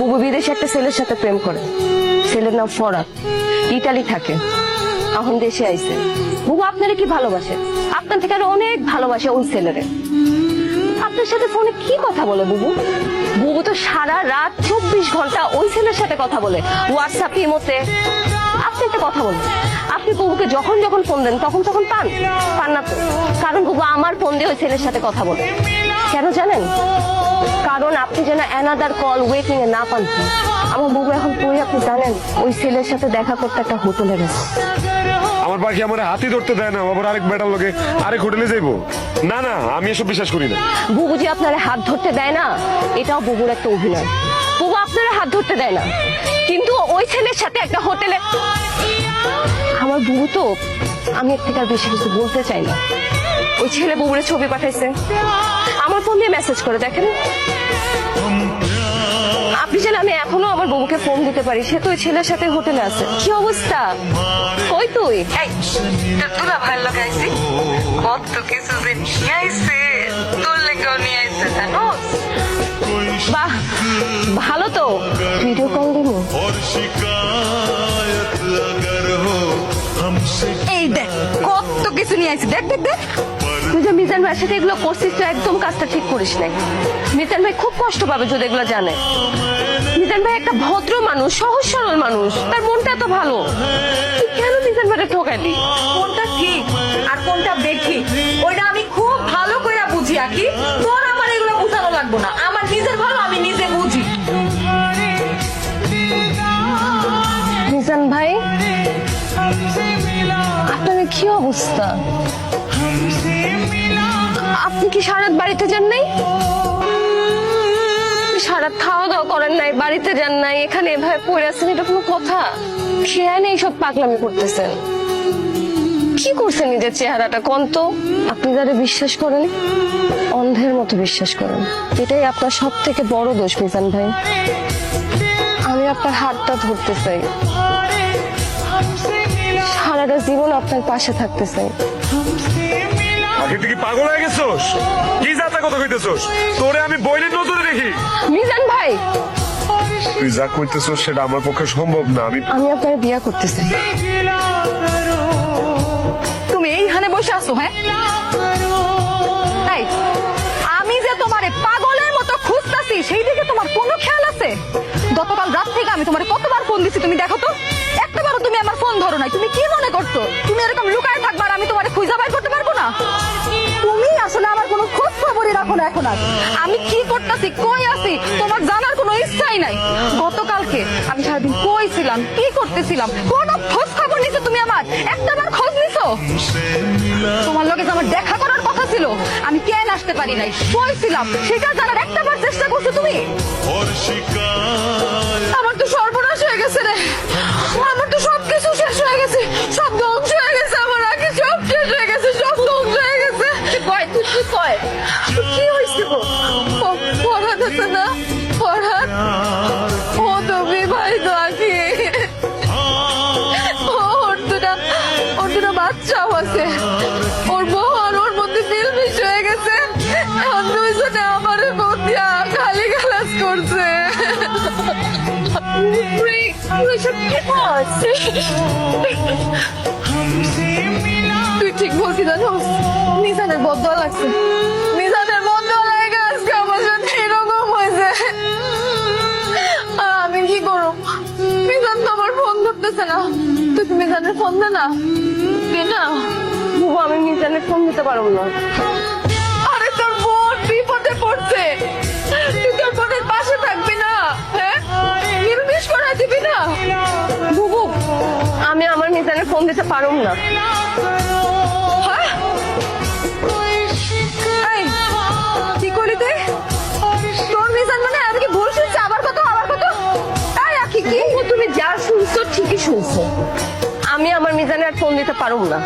বুবু বিদেশে একটা ছেলের সাথে প্রেম করে। ছেলের নাম ফরাক ইটালি থাকে। এখন দেশে আইছে। বুবু, আপনারে কি ভালোবাসে? আপনার থেকে আরও অনেক ভালোবাসে ওই ছেলেরে। আপনার সাথে ফোনে কি কথা বলে বুবু? বুবু তো সারা রাত চব্বিশ ঘণ্টা ওই ছেলের সাথে কথা বলে। হোয়াটসঅ্যাপ ইমোতে। আপনি একটা কথা বলুন। আপনি বুবুকে যখন যখন ফোন দেন, তখন তখন পান? পান না তো? কারণ বুবু আমার ফোন দিয়ে ওই ছেলের সাথে কথা বলে। কেন জানেন? কারণ আপনি যেন অ্যানাদার কল ওয়েটিং এ না পান। আমার বউ এখন কই আপনি জানেন? ওই ছেলের সাথে দেখা করতে একটা হোটেলে গেছে। আমার পাখি আমার হাতি ধরতে দেয় না আবার আরেক বেটার লোকে আরেক হোটেলে যাইবো। না না আমি এসব বিশ্বাস করি না। বুবু যে আপনার হাত ধরতে দেয় না এটাও বুবুর একটা অভিনয়। বুবু আপনার হাত ধরতে দেয় না কিন্তু ওই ছেলের সাথে একটা হোটেলে আমার বুবু তো আমি এর থেকে আর বেশি কিছু বলতে চাই না। ওই ছেলে বুবুরে ছবি পাঠাইছে। আমার ফোন দিয়ে মেসেজ করে, দেখেন। আপনি জানেন আমি এখনও আমার বউকে ফোন দিতে পারি, সে তো ছেলের সাথে হোটেলে আছে। কি অবস্থা? কই তুই? ভালো বাহ, ভালো তো। ভিডিও কল দিল এই দেখ, কত কিছু নিয়ে আসি দেখ দেখ দেখ। যে মিজান ভাইয়ের সাথে এগুলো করছিস তো একদম কাজটা ঠিক করিস নাই। মিজান ভাই খুব কষ্ট পাবে যদি এগুলো জানে। মিজান ভাই একটা ভদ্র মানুষ সহজ সরল মানুষ তার মনটা এত ভালো। তুই কেন মিজান ভাইটা ঠকালি কোনটা ঠিক আর কোনটা বেঠিক ওইটা আমি খুব ভালো করে বুঝি আকি। তোর আমার এগুলো বুঝানো লাগবো না। আমার নিজের ভালো আমি নিজে বুঝি। মিজান ভাই আপনার কি অবস্থা? আপনি কি সারাত বাড়িতে যান নাই? সারাত খাওয়া দাওয়া করেন নাই, বাড়িতে যান নাই, এখানে এভাবে পড়ে আছেন, এটা কোনো কথা? খেয়াল এইসব পাগলামি করতেছেন। কি করছেন নিজের চেহারাটা, কোন তো? আপনি যারা বিশ্বাস করেন, অন্ধের মতো বিশ্বাস করেন। এটাই আপনার সব থেকে বড় দোষ, মিজান ভাই। আমি আপনার হাতটা ধরতে চাই। সারাটা জীবন আপনার পাশে থাকতে চাই। তুই কি পাগল হয়ে গেছোস? কি যাতা কথা কইতেছোস? তোরে আমি নজরে দেখি। মিজান ভাই। তুই যা কইতেছোস সেটা আমার পক্ষে সম্ভব না। আমি আমি আপনার বিয়া করতে চাই। তুমি এইখানে বসে আছো হ্যাঁ? এই, আমি যে তোমারে পাগলের মতো খুঁজতাছি সেই দিকে তোমার কোনো খেয়াল আছে? গতকাল রাত থেকে আমি তোমারে কতবার ফোন দিছি তুমি দেখো তো। না এখন আর আমি কি করতেছি? কই আছি? তোমার জানার কোনো ইচ্ছাই নাই। গতকালকে আমি সারাদিন কই ছিলাম? কি করতেছিলাম? কোনো খোঁজ খবর নিছো তুমি আমার? একটা বার খোঁজ নিছো? তোমার লোকে আমার দেখা করার কথা ছিল, আমি কেন আসতে পারি নাই? কই ছিলাম? সেটা জানার একটা বার চেষ্টা করছ তুমি? আমার তো সর্বনাশ হয়ে গেছে রে। আমার তো সবকিছু শেষ হয়ে গেছে। সব ধ্বংস তুই ঠিক বলছি জানোস নিজানের বদয়া লাগছে। নিজানের বদয়া লাগে আজকে আমার সাথে এরকম হয়েছে। আর আমি কি করব? মিজান তো আমার ফোন ধরতেছে না। তুই মিজানের ফোন দে না? দে না। আমি মিজানের ফোন দিতে পারব না। আরে তোর বোন বিপদে পড়ছে। মিজানের ফোন দিতে পারুম না। মিজান মানে আমি কি ভুল আবার তাই কি? তুমি যা শুনছো ঠিকই শুনছো। আমি আমার মিজানের আর ফোন দিতে পারুম না।